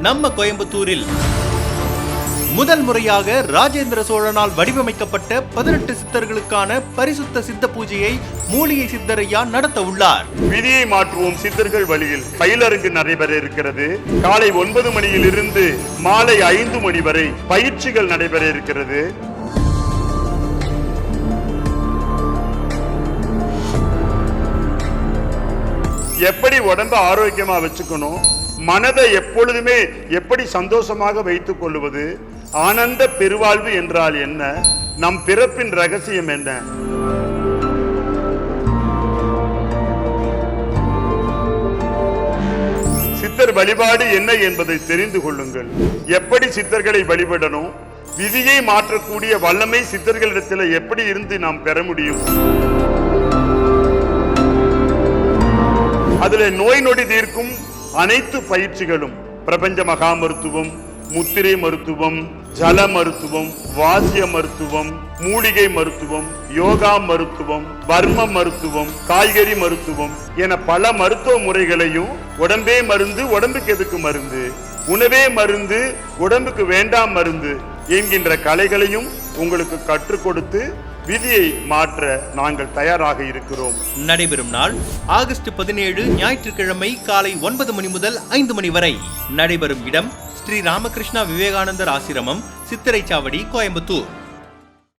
நம்ம கோயம்புத்தூரில். முதல் முறையாக ராஜேந்திர சோழனால் வடிவமைக்கப்பட்ட பதினெட்டு சித்தர்களுக்கான பரிசுத்த சித்த பூஜையை மூலிகை சித்தரையா நடத்த உள்ளார். விதியை மாற்றுவோம் சித்தர்கள் வழியில். பயிலரங்கு நடைபெற இருக்கிறது. காலை ஒன்பது மணியிலிருந்து மாலை ஐந்து மணி வரை பயிற்சிகள் நடைபெற இருக்கிறது. எப்படி உடம்ப ஆரோக்கியமா வச்சுக்கணும்? மனதை எப்பொழுதுமே எப்படி சந்தோஷமாக வைத்துக் கொள்வது? ஆனந்த பெருவாழ்வு என்றால் என்ன? நம் பிறப்பின் ரகசியம் என்ன? சித்தர் வழிபாடு என்ன என்பதை தெரிந்து கொள்ளுங்கள். எப்படி சித்தர்களை வழிபடணும்? விதியை மாற்றக்கூடிய வல்லமை சித்தர்களிடத்தில் எப்படி இருந்து நாம் பெற முடியும்? அதுல நோய் நொடி தீர்க்கும் அனைத்து பயிற்சிகளும் பிரபஞ்ச மகா மருத்துவம் முத்திரை மருத்துவம் ஜல மருத்துவம் வாசிய மருத்துவம் மூலிகை மருத்துவம் யோகா மருத்துவம் வர்ம மருத்துவம் காய்கறி மருத்துவம் என பல மருத்துவ முறைகளையும் உடம்பே மருந்து உடம்புக்கு எதுக்கு மருந்து? உணவே மருந்து உடம்புக்கு வேண்டாம் மருந்து என்கின்ற கலைகளையும் உங்களுக்கு கற்றுக் கொடுத்து விதியை மாற்ற நாங்கள் தயாராக இருக்கிறோம். நடைபெறும் நாள் ஆகஸ்ட் பதினேழு ஞாயிற்றுக்கிழமை காலை ஒன்பது மணி முதல் ஐந்து மணி வரை. நடைபெறும் இடம் ஸ்ரீ ராமகிருஷ்ணா விவேகானந்தர் ஆசிரமம் சித்திரைச்சாவடி கோயம்புத்தூர்.